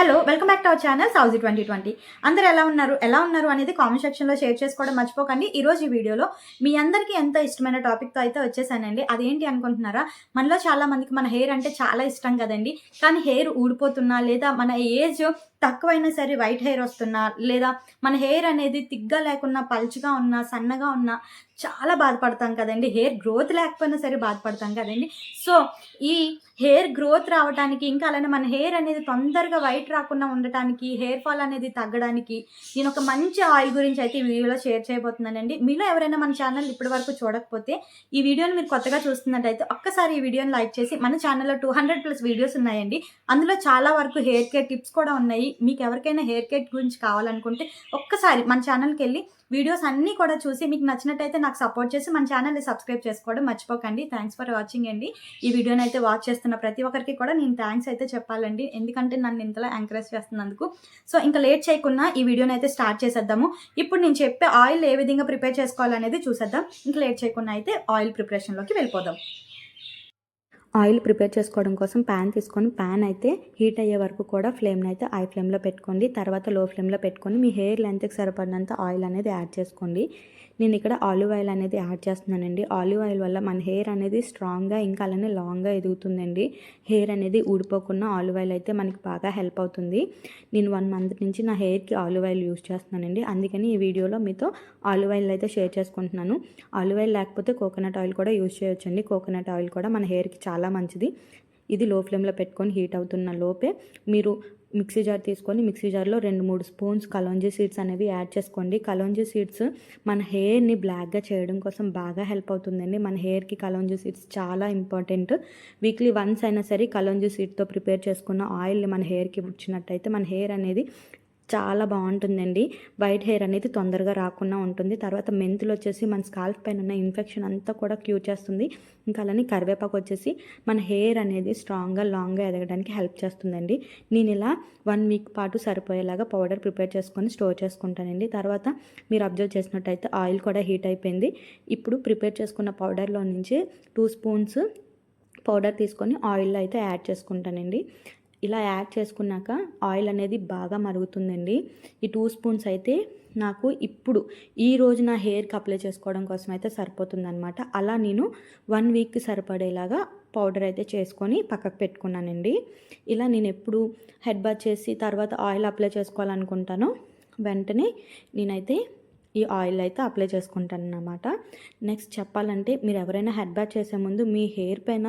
Hello welcome back to our channel Sowji twenty twenty. అందరు ఎలా ఉన్నారు? ఎలా ఉన్నారు అనేది కామెంట్ సెక్షన్లో షేర్ చేసుకోవడం మర్చిపోకండి. ఈ రోజు ఈ వీడియోలో మీ అందరికీ ఎంత ఇష్టమైన టాపిక్తో అయితే వచ్చేసానండి. అదేంటి అనుకుంటున్నారా? మనలో చాలా మందికి మన హెయిర్ అంటే చాలా ఇష్టం కదండి. కానీ హెయిర్ ఊడిపోతున్నా లేదా మన ఏజ్ తక్కువైనా సరే వైట్ హెయిర్ వస్తున్నా లేదా మన హెయిర్ అనేది తిగ్గా లేకున్నా పల్చగా ఉన్నా సన్నగా ఉన్నా చాలా బాధపడతాం కదండి. హెయిర్ గ్రోత్ లేకపోయినా సరే బాధపడతాం కదండి. సో ఈ హెయిర్ గ్రోత్ రావడానికి ఇంకా అలానే మన హెయిర్ అనేది తొందరగా వైట్ రాకుండా ఉండటానికి హెయిర్ ఫాల్ అనేది తగ్గడానికి నేను ఒక మంచి ఆయిల్ గురించి అయితే ఈ వీడియోలో షేర్ చేయబోతున్నానండి. మీలో ఎవరైనా మన ఛానల్ ఇప్పటి వరకు చూడకపోతే ఈ వీడియోని మీరు కొత్తగా చూస్తున్నట్టయితే ఒక్కసారి ఈ వీడియోని లైక్ చేసి మన ఛానల్లో టూ హండ్రెడ్ ప్లస్ వీడియోస్ ఉన్నాయండి. అందులో చాలా వరకు హెయిర్ కేర్ టిప్స్ కూడా ఉన్నాయి. మీకు ఎవరికైనా హెయిర్ కట్ గురించి కావాలనుకుంటే ఒక్కసారి మన ఛానల్కి వెళ్ళి వీడియోస్ అన్నీ కూడా చూసి మీకు నచ్చినట్టయితే నాకు సపోర్ట్ చేసి మన ఛానల్ని సబ్స్క్రైబ్ చేసుకోవడం మర్చిపోకండి. థ్యాంక్స్ ఫర్ వాచింగ్ అండి. ఈ వీడియోని అయితే వాచ్ చేస్తున్న ప్రతి ఒక్కరికి కూడా నేను థ్యాంక్స్ అయితే చెప్పాలండి. ఎందుకంటే నన్ను ఇంతలా ఎంకరేజ్ చేస్తున్నందుకు. సో ఇంకా లేట్ చేయకుండా ఈ వీడియోని అయితే స్టార్ట్ చేసేద్దాము. ఇప్పుడు నేను చెప్పే ఆయిల్ ఏ విధంగా ప్రిపేర్ చేసుకోవాలనేది చూసేద్దాం. ఇంకా లేట్ చేయకుండా అయితే ఆయిల్ ప్రిపరేషన్లోకి వెళ్ళిపోదాం. ఆయిల్ ప్రిపేర్ చేసుకోవడం కోసం ప్యాన్ తీసుకొని ప్యాన్ అయితే హీట్ అయ్యే వరకు కూడా ఫ్లేమ్ని అయితే హై ఫ్లేమ్లో పెట్టుకోండి. తర్వాత లో ఫ్లేమ్లో పెట్టుకొని మీ హెయిర్ లెంత్కి సరిపడినంత ఆయిల్ అనేది యాడ్ చేసుకోండి. నేను ఇక్కడ ఆలివ్ ఆయిల్ అనేది యాడ్ చేస్తున్నానండి. ఆలివ్ ఆయిల్ వల్ల మన హెయిర్ అనేది స్ట్రాంగ్గా ఇంకా అలానే లాంగ్గా ఎదుగుతుందండి. హెయిర్ అనేది ఊడిపోకుండా ఆలివ్ ఆయిల్ అయితే మనకి బాగా హెల్ప్ అవుతుంది. నేను వన్ మంత్ నుంచి నా హెయిర్కి ఆలివ్ ఆయిల్ యూస్ చేస్తున్నానండి. అందుకని ఈ వీడియోలో మీతో ఆలివ్ ఆయిల్ అయితే షేర్ చేసుకుంటున్నాను. ఆలివ్ ఆయిల్ లేకపోతే కోకోనట్ ఆయిల్ కూడా యూస్ చేయొచ్చండి. కోకోనట్ ఆయిల్ కూడా మన హెయిర్కి చాలా చాలా మంచిది. ఇది లో ఫ్లేమ్లో పెట్టుకొని హీట్ అవుతున్న లోపే మీరు మిక్సీ జార్ తీసుకొని మిక్సీ జార్లో రెండు మూడు స్పూన్స్ కలోంజీ సీడ్స్ అనేవి యాడ్ చేసుకోండి. కలోంజీ సీడ్స్ మన హెయిర్ని బ్లాక్గా చేయడం కోసం బాగా హెల్ప్ అవుతుందండి. మన హెయిర్కి కలోంజీ సీడ్స్ చాలా ఇంపార్టెంట్. వీక్లీ వన్స్ అయినా సరే కలోంజీ సీడ్తో ప్రిపేర్ చేసుకున్న ఆయిల్ని మన హెయిర్కి వచ్చినట్టయితే మన హెయిర్ అనేది చాలా బాగుంటుందండి. వైట్ హెయిర్ అనేది తొందరగా రాకుండా ఉంటుంది. తర్వాత మెంతులు వచ్చేసి మన స్కాల్ఫ్ పైన ఉన్న ఇన్ఫెక్షన్ అంతా కూడా క్యూర్ చేస్తుంది. ఇంకా అలానే కరివేపాకు వచ్చేసి మన హెయిర్ అనేది స్ట్రాంగ్గా లాంగ్గా ఎదగడానికి హెల్ప్ చేస్తుందండి. నేను ఇలా వన్ వీక్ పాటు సరిపోయేలాగా పౌడర్ ప్రిపేర్ చేసుకొని స్టోర్ చేసుకుంటానండి. తర్వాత మీరు అబ్జర్వ్ చేసినట్టయితే ఆయిల్ కూడా హీట్ అయిపోయింది. ఇప్పుడు ప్రిపేర్ చేసుకున్న పౌడర్లో నుంచి టూ స్పూన్స్ పౌడర్ తీసుకొని ఆయిల్లో అయితే యాడ్ చేసుకుంటానండి. ఇలా యాడ్ చేసుకున్నాక ఆయిల్ అనేది బాగా మరుగుతుందండి. ఈ టూ స్పూన్స్ అయితే నాకు ఇప్పుడు ఈ రోజు నా హెయిర్కి అప్లై చేసుకోవడం కోసం అయితే సరిపోతుందనమాట అలా నేను వన్ వీక్ సరిపడేలాగా పౌడర్ అయితే చేసుకొని పక్కకు పెట్టుకున్నానండి. ఇలా నేను ఎప్పుడు హెడ్ బాత్ చేసి తర్వాత ఆయిల్ అప్లై చేసుకోవాలనుకుంటానో వెంటనే నేనైతే ఈ ఆయిల్ అయితే అప్లై చేసుకుంటాను అన్నమాట నెక్స్ట్ చెప్పాలంటే మీరు ఎవరైనా హెడ్ బాత్ చేసే ముందు మీ హెయిర్ పైన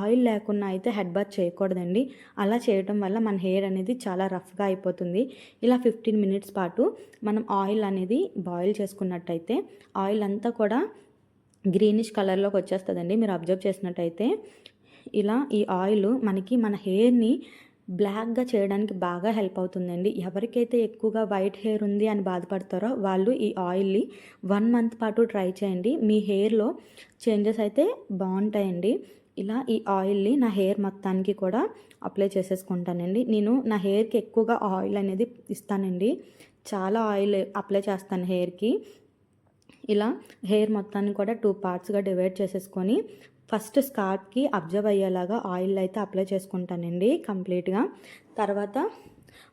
ఆయిల్ లేకుండా అయితే హెడ్ బాత్ చేయకూడదండి. అలా చేయడం వల్ల మన హెయిర్ అనేది చాలా రఫ్గా అయిపోతుంది. ఇలా ఫిఫ్టీన్ మినిట్స్ పాటు మనం ఆయిల్ అనేది బాయిల్ చేసుకున్నట్టయితే ఆయిల్ అంతా కూడా గ్రీనిష్ కలర్లోకి వచ్చేస్తుందండి. మీరు అబ్జర్వ్ చేసినట్టయితే ఇలా ఈ ఆయిల్ మనకి మన హెయిర్ని బ్లాక్గా చేయడానికి బాగా హెల్ప్ అవుతుందండి. ఎవరికైతే ఎక్కువగా వైట్ హెయిర్ ఉంది అని బాధపడతారో వాళ్ళు ఈ ఆయిల్ని వన్ మంత్ పాటు ట్రై చేయండి. మీ హెయిర్లో చేంజెస్ అయితే బాగుంటాయండి. ఇలా ఈ ఆయిల్ని నా హెయిర్ మొత్తానికి కూడా అప్లై చేసేసుకుంటానండి. నేను నా హెయిర్కి ఎక్కువగా ఆయిల్ అనేది ఇస్తానండి. చాలా ఆయిల్ అప్లై చేస్తాను హెయిర్కి. ఇలా హెయిర్ మొత్తాన్ని కూడా టూ పార్ట్స్గా డివైడ్ చేసేసుకొని ఫస్ట్ స్కార్ట్కి అబ్జర్వ్ అయ్యేలాగా ఆయిల్ అయితే అప్లై చేసుకుంటానండి కంప్లీట్గా. తర్వాత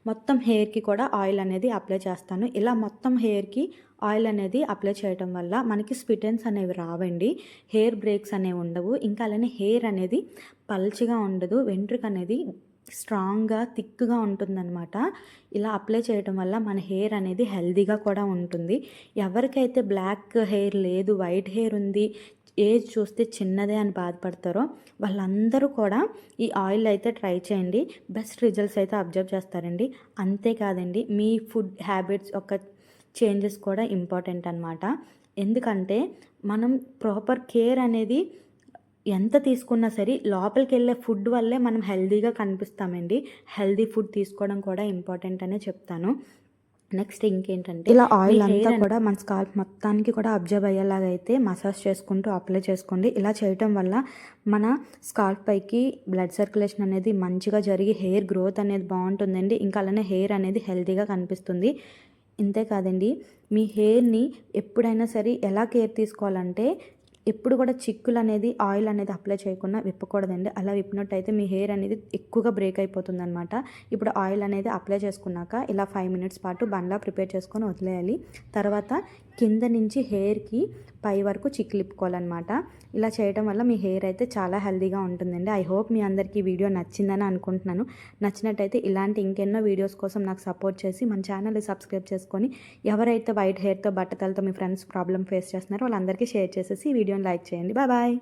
మొత్తం హెయిర్కి కూడా ఆయిల్ అనేది అప్లై చేస్తాను. ఇలా మొత్తం హెయిర్కి ఆయిల్ అనేది అప్లై చేయడం వల్ల మనకి స్పిటెన్స్ అనేవి రావండి. హెయిర్ బ్రేక్స్ అనేవి ఉండవు. ఇంకా అలానే హెయిర్ అనేది పల్చిగా ఉండదు. వెంట్రుక అనేది స్ట్రాంగ్గా థిక్గా ఉంటుందన్నమాట. ఇలా అప్లై చేయడం వల్ల మన హెయిర్ అనేది హెల్దీగా కూడా ఉంటుంది. ఎవరికైతే బ్లాక్ హెయిర్ లేదు వైట్ హెయిర్ ఉంది ఏజ్ చూస్తే చిన్నదే అని బాధపడతారో వాళ్ళందరూ కూడా ఈ ఆయిల్ అయితే ట్రై చేయండి. బెస్ట్ రిజల్ట్స్ అయితే అబ్జర్వ్ చేస్తారండి. అంతేకాదండి మీ ఫుడ్ హ్యాబిట్స్ ఒక చేంజెస్ కూడా ఇంపార్టెంట్ అనమాట ఎందుకంటే మనం ప్రాపర్ కేర్ అనేది ఎంత తీసుకున్నా సరే లోపలికి వెళ్ళే ఫుడ్ వల్లే మనం హెల్దీగా కనిపిస్తామండి. హెల్దీ ఫుడ్ తీసుకోవడం కూడా ఇంపార్టెంట్ అనే చెప్తాను. నెక్స్ట్ ఇంకేంటంటే ఇలా ఆయిల్ అంతా కూడా మన స్కాల్ప్ మొత్తానికి కూడా అబ్జర్వ్ అయ్యేలాగా అయితే మసాజ్ చేసుకుంటూ అప్లై చేసుకోండి. ఇలా చేయటం వల్ల మన స్కాల్ప్ పైకి బ్లడ్ సర్క్యులేషన్ అనేది మంచిగా జరిగి హెయిర్ గ్రోత్ అనేది బాగుంటుందండి. ఇంకా అలానే హెయిర్ అనేది హెల్తీగా కనిపిస్తుంది. ఇంతే కాదండి మీ హెయిర్ని ఎప్పుడైనా సరే ఎలా కేర్ తీసుకోవాలంటే ఎప్పుడు కూడా చిక్కులు అనేది ఆయిల్ అనేది అప్లై చేయకుండా విప్పకూడదండి. అలా విప్పినట్టయితే మీ హెయిర్ అనేది ఎక్కువగా బ్రేక్ అయిపోతుంది అనమాట ఇప్పుడు ఆయిల్ అనేది అప్లై చేసుకున్నాక ఇలా ఫైవ్ మినిట్స్ పాటు బండ్లా ప్రిపేర్ చేసుకొని వదిలేయాలి. తర్వాత కింద నుంచి హెయిర్కి పై వరకు చిక్లిప్పుకోవాలన్నమాట ఇలా చేయడం వల్ల మీ హెయిర్ అయితే చాలా హెల్దీగా ఉంటుందండి. ఐ హోప్ మీ అందరికీ ఈ వీడియో నచ్చిందని అనుకుంటున్నాను. నచ్చినట్టయితే ఇలాంటి ఇంకెన్నో వీడియోస్ కోసం నాకు సపోర్ట్ చేసి మన ఛానల్ని సబ్స్క్రైబ్ చేసుకొని ఎవరైతే వైట్ హెయిర్తో బట్టతలతో మీ ఫ్రెండ్స్ ప్రాబ్లమ్ ఫేస్ చేస్తున్నారో వాళ్ళందరికీ షేర్ చేసేసి ఈ వీడియోని లైక్ చేయండి. Bye bye.